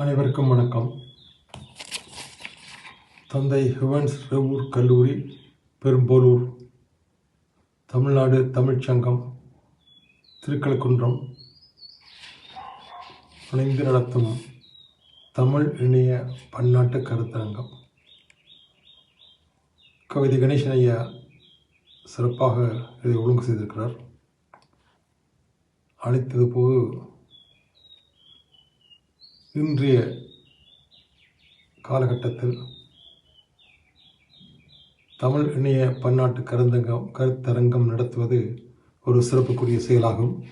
அனைவருக்கும் வணக்கம். தந்தை ஹுவன்ஸ் ரெவூர் கல்லூரி பெரும்போலூர் தமிழ்நாடு தமிழ்ச் சங்கம் திருக்கழுக்குன்றம் இணைந்து நடத்தும் தமிழ் இணைய பன்னாட்டு கருத்தரங்கம். கவிதை கணேசன் ஐயா சிறப்பாக இதை ஒழுங்கு செய்திருக்கிறார். அழைத்தது போது இன்றைய காலகட்டத்தில் தமிழ் இணைய பன்னாட்டு கருந்தங்கம் கருத்தரங்கம் நடத்துவது ஒரு சிறப்புக்குரிய செயலாகும்.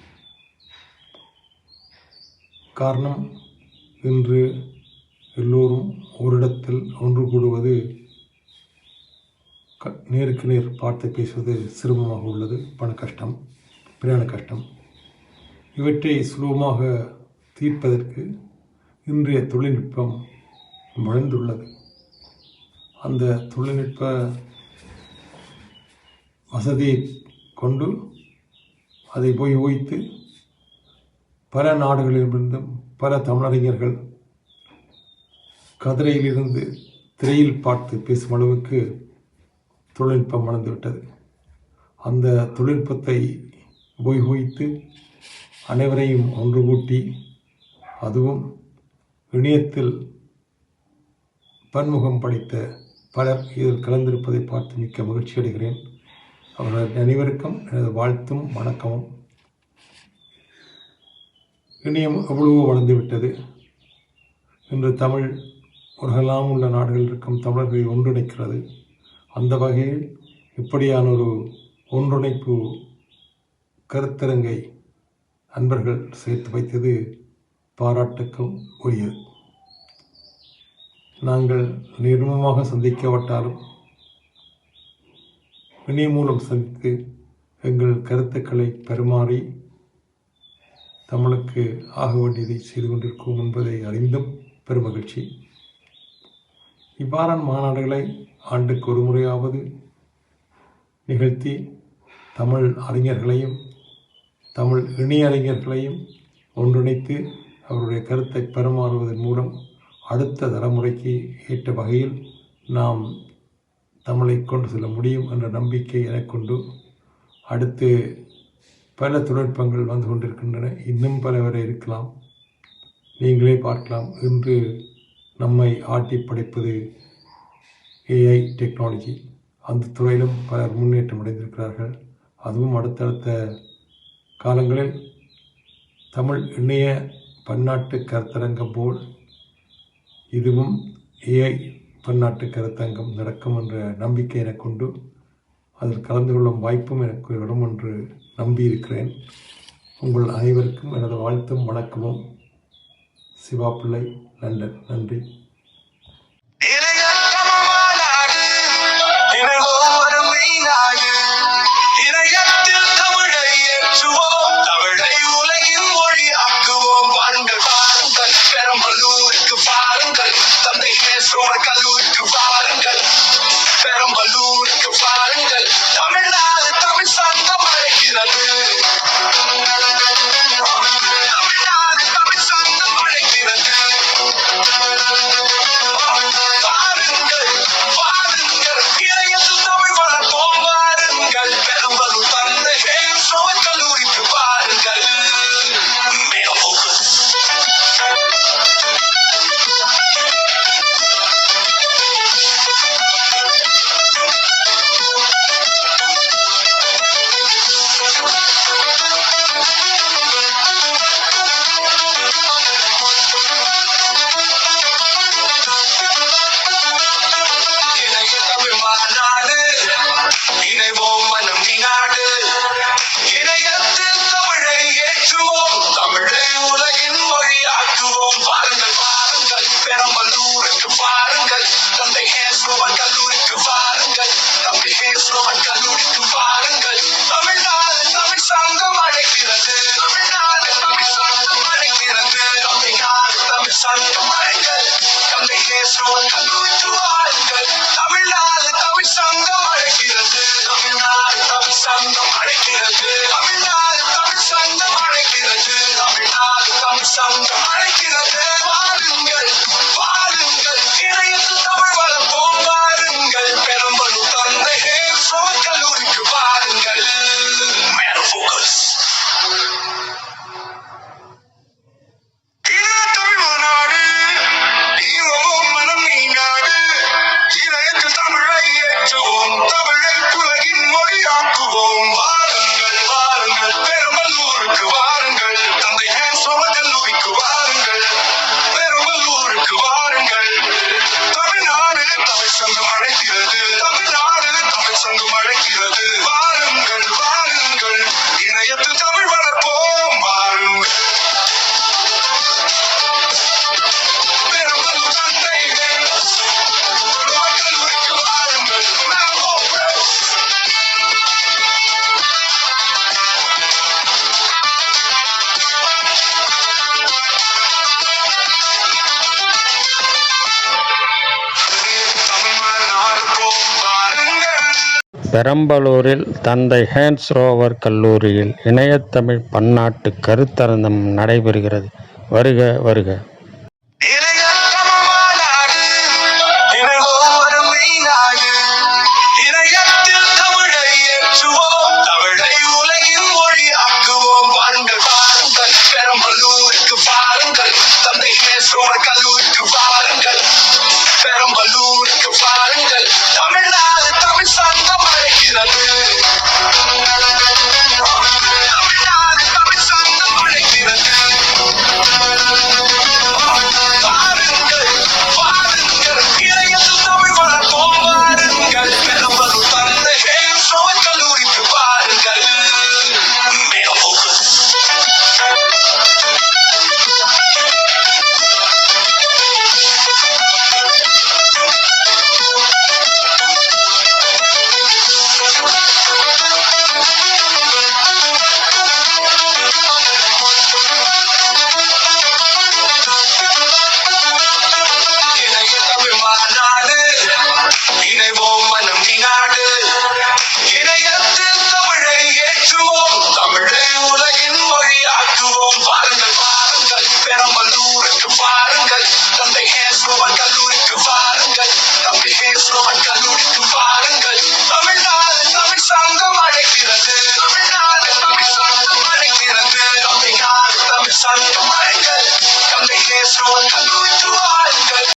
காரணம் இன்று எல்லோரும் ஓரிடத்தில் ஒன்று கூடுவது க நேருக்கு நேர் பார்த்து பேசுவது சிரமமாக உள்ளது பண கஷ்டம் பிரயாண கஷ்டம். இவற்றை சுலபமாக தீர்ப்பதற்கு இன்றைய தொழில்நுட்பம் வளர்ந்துள்ளது. அந்த தொழில்நுட்ப வசதியை கொண்டு அதை போய் ஓய்த்து பல நாடுகளிலிருந்தும் பல தமிழறிஞர்கள் கதிரையிலிருந்து திரையில் பார்த்து பேசும் அளவுக்கு தொழில்நுட்பம் வளர்ந்துவிட்டது. அந்த தொழில்நுட்பத்தை உபயோகித்து அனைவரையும் ஒன்று கூட்டி அதுவும் இணையத்தில் பன்முகம் படைத்த பலர் இதில் கலந்திருப்பதை பார்த்து மிக்க மகிழ்ச்சி அடைகிறேன். அவர்கள் அனைவருக்கும் எனது வாழ்த்தும் வணக்கமும். இணையம் எவ்வளவோ வளர்ந்துவிட்டது இன்று தமிழ் உலகெல்லாம் உள்ள நாடுகளில் இருக்கும் தமிழர்களை ஒன்றிணைக்கிறது. அந்த வகையில் இப்படியான ஒரு ஒன்றிணைப்பு கருத்தரங்கை அன்பர்கள் சேர்த்து வைத்தது பாராட்டுக்கும் உரியது நாங்கள் நிர்மமாக சந்திக்கப்பட்டாலும் இணைய மூலம் சந்தித்து எங்கள் கருத்துக்களை பரிமாறி தமிழுக்கு ஆக வேண்டியதை செய்து கொண்டிருக்கோம் என்பதை அறிந்தும் பெருமகிழ்ச்சி இவ்வாறான மாநாடுகளை ஆண்டுக்கு ஒரு முறையாவது நிகழ்த்தி தமிழ் அறிஞர்களையும் தமிழ் இணைய அறிஞர்களையும் ஒன்றிணைத்து அவருடைய கருத்தை பெருமாறுவதன் மூலம் அடுத்த தலைமுறைக்கு ஏற்ற வகையில் நாம் தமிழை கொண்டு செல்ல முடியும் என்ற நம்பிக்கை எனக்குண்டு அடுத்து பல தொழில்நுட்பங்கள் வந்து கொண்டிருக்கின்றன. இன்னும் பல வரை இருக்கலாம். நீங்களே பார்க்கலாம். இன்று நம்மை ஆட்டி படைப்பது ஏஐ டெக்னாலஜி அந்த துறையிலும் பலர் முன்னேற்றம் அடைந்திருக்கிறார்கள். அதுவும் அடுத்தடுத்த காலங்களில் தமிழ் இணைய பன்னாட்டு கருத்தரங்கம் போல் இதுவும் ஏஐ பன்னாட்டு கருத்தரங்கம் நடக்கும் என்ற நம்பிக்கை எனக்கு உண்டு. அதில் கலந்து கொள்ளும் வாய்ப்பும் எனக்கு வரும் என்று நம்பியிருக்கிறேன். உங்கள் அனைவருக்கும் எனது வாழ்த்தும் வணக்கமும். சிவா பிள்ளை லண்டன். நன்றி. அழைக்கிறது ஹேஸ்ரோவன் கல்லூரிக்கு தமிழ்நாடு தமிழ் சங்கம் அழைக்கிறது. தமிழ்நாடு தமிழ் சங்கம் அழைக்கிறது. தமிழ்நாடு தமிழ் சங்கம் அழைக்கிறது. தந்தை வாருங்கள். தமிழ்நாடு தமிழ் சங்கம் அழைக்கிறது. தமிழ்நாடு தமிழ் சங்கம் அழைக்கிறது. தமிழ்நாடு தமிழ் சங்கம் அழைக்கிறது. தமிழ்நாடு தமிழ் சங்கம் பெரம்பலூரில் தந்தை ஹேன்ஸ் ரோவர் கல்லூரியில் இணையத்தமிழ் பன்னாட்டு கருத்தரங்கம் நடைபெறுகிறது. வருக வருக. பெரம்பலூருக்கு பாருங்கள் தமிழ்நாடு